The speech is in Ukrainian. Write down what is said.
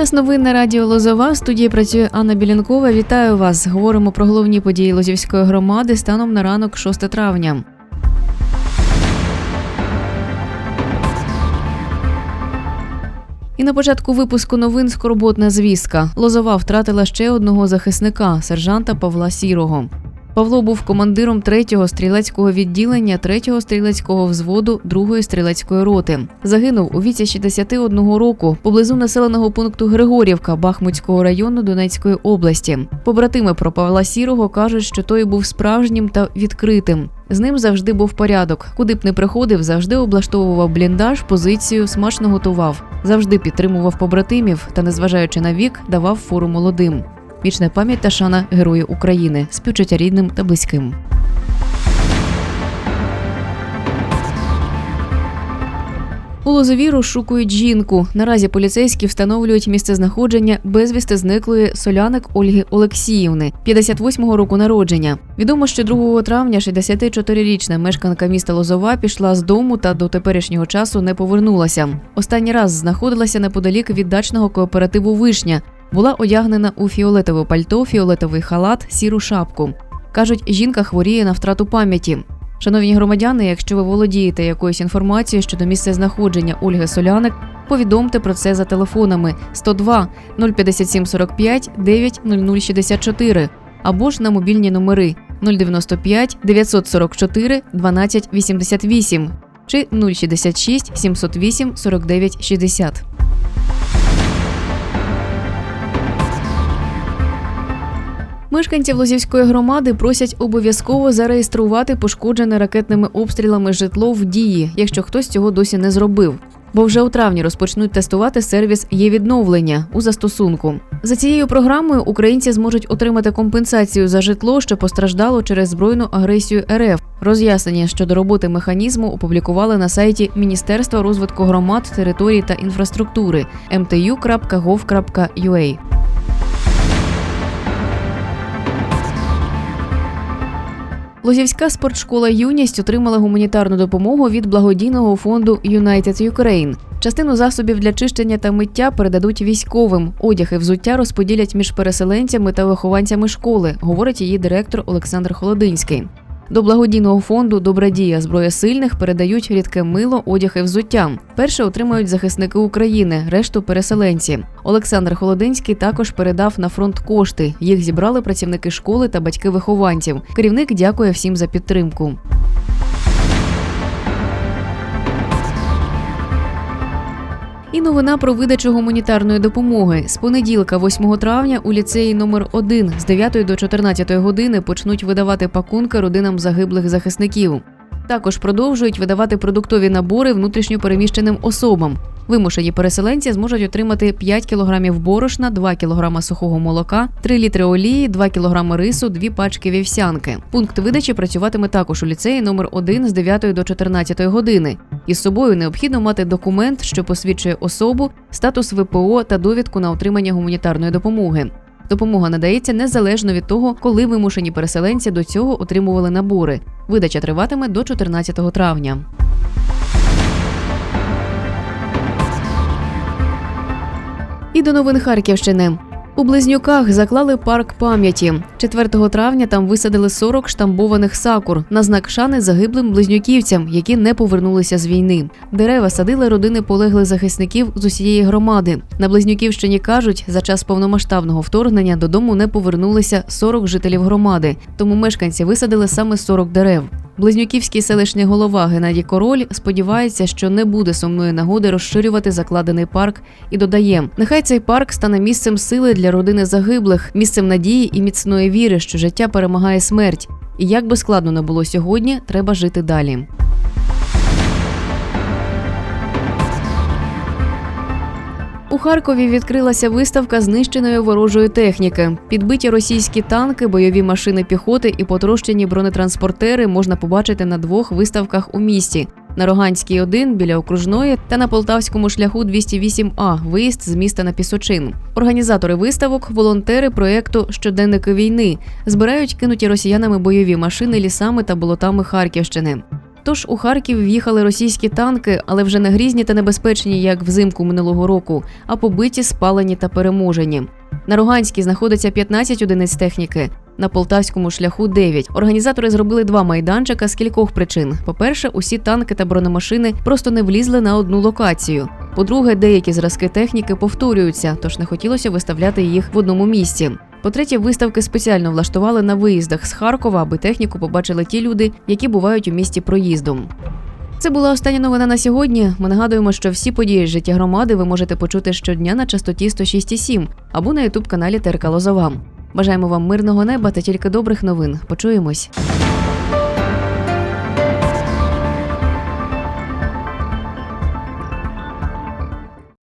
Час новин на радіо Лозова. В студії працює Анна Білянкова. Вітаю вас. Говоримо про головні події Лозівської громади станом на ранок 6 травня. І на початку випуску новин скорботна звістка. Лозова втратила ще одного захисника, сержанта Павла Сірого. Павло був командиром 3-го стрілецького відділення 3-го стрілецького взводу 2-ї стрілецької роти. Загинув у віці 61 року поблизу населеного пункту Григорівка Бахмутського району Донецької області. Побратими про Павла Сірого кажуть, що той був справжнім та відкритим. З ним завжди був порядок. Куди б не приходив, завжди облаштовував бліндаж, позицію, смачно готував, завжди підтримував побратимів та, незважаючи на вік, давав фору молодим. Вічна пам'ять та шана Герої України, співчуття рідним та близьким. У Лозові розшукують жінку. Наразі поліцейські встановлюють місцезнаходження безвісти зниклої соляник Ольги Олексіївни, 58-го року народження. Відомо, що 2 травня 64-річна мешканка міста Лозова пішла з дому та до теперішнього часу не повернулася. Останній раз знаходилася неподалік від дачного кооперативу Вишня. Була одягнена у фіолетове пальто, фіолетовий халат, сіру шапку. Кажуть, жінка хворіє на втрату пам'яті. Шановні громадяни, якщо ви володієте якоюсь інформацією щодо місця знаходження Ольги Соляник, повідомте про це за телефонами 102 057 45 90064 або ж на мобільні номери 095 944 12 88 чи 066 708 49 60. Мешканців Лозівської громади просять обов'язково зареєструвати пошкоджене ракетними обстрілами житло в дії, якщо хтось цього досі не зробив. Бо вже у травні розпочнуть тестувати сервіс є відновлення у застосунку. За цією програмою українці зможуть отримати компенсацію за житло, що постраждало через збройну агресію РФ. Роз'яснення щодо роботи механізму опублікували на сайті Міністерства розвитку громад, територій та інфраструктури mtu.gov.ua. Лозівська спортшкола Юність отримала гуманітарну допомогу від благодійного фонду United Ukraine. Частину засобів для чищення та миття передадуть військовим. Одяг і взуття розподілять між переселенцями та вихованцями школи, говорить її директор Олександр Холодинський. До благодійного фонду Добрадія зброя сильних передають рідке мило, одяг і взуття. Перше отримають захисники України, решту переселенці. Олександр Холодинський також передав на фронт кошти. Їх зібрали працівники школи та батьки вихованців. Керівник дякує всім за підтримку. І новина про видачу гуманітарної допомоги з понеділка, 8 травня, у ліцеї номер 1 з 9 до 14 години почнуть видавати пакунки родинам загиблих захисників. Також продовжують видавати продуктові набори внутрішньопереміщеним особам. Вимушені переселенці зможуть отримати 5 кілограмів борошна, 2 кілограма сухого молока, 3 літри олії, 2 кілограми рису, 2 пачки вівсянки. Пункт видачі працюватиме також у ліцеї номер 1 з 9 до 14 години. Із собою необхідно мати документ, що посвідчує особу, статус ВПО та довідку на отримання гуманітарної допомоги. Допомога надається незалежно від того, коли вимушені переселенці до цього отримували набори. Видача триватиме до 14 травня. І до новин Харківщини. У Близнюках заклали парк пам'яті. 4 травня там висадили 40 штамбованих сакур на знак шани загиблим близнюківцям, які не повернулися з війни. Дерева садили родини полеглих захисників з усієї громади. На Близнюківщині кажуть, за час повномасштабного вторгнення додому не повернулися 40 жителів громади, тому мешканці висадили саме 40 дерев. Близнюківський селищний голова Геннадій Король сподівається, що не буде сумної нагоди розширювати закладений парк і додає: нехай цей парк стане місцем сили для родини загиблих, місцем надії і міцної віри, що життя перемагає смерть. І як би складно не було сьогодні, треба жити далі. Харкові відкрилася виставка знищеної ворожої техніки. Підбиті російські танки, бойові машини піхоти і потрощені бронетранспортери можна побачити на двох виставках у місті. На Роганській 1 біля окружної та на полтавському шляху 208А виїзд з міста на Пісочин. Організатори виставок, волонтери проєкту Щоденники війни збирають кинуті росіянами бойові машини лісами та болотами Харківщини. Тож у Харків в'їхали російські танки, але вже не грізні та небезпечні, як взимку минулого року, а побиті, спалені та переможені. На Роганській знаходиться 15 одиниць техніки. На полтавському шляху 9. Організатори зробили два майданчика з кількох причин. По-перше, усі танки та бронемашини просто не влізли на одну локацію. По-друге, деякі зразки техніки повторюються, тож не хотілося виставляти їх в одному місці. По-третє, виставки спеціально влаштували на виїздах з Харкова, аби техніку побачили ті люди, які бувають у місті проїздом. Це була остання новина на сьогодні. Ми нагадуємо, що всі події з життя громади ви можете почути щодня на частоті 106,7 або на ютуб каналі ТРК Лозова. Бажаємо вам мирного неба та тільки добрих новин. Почуємось.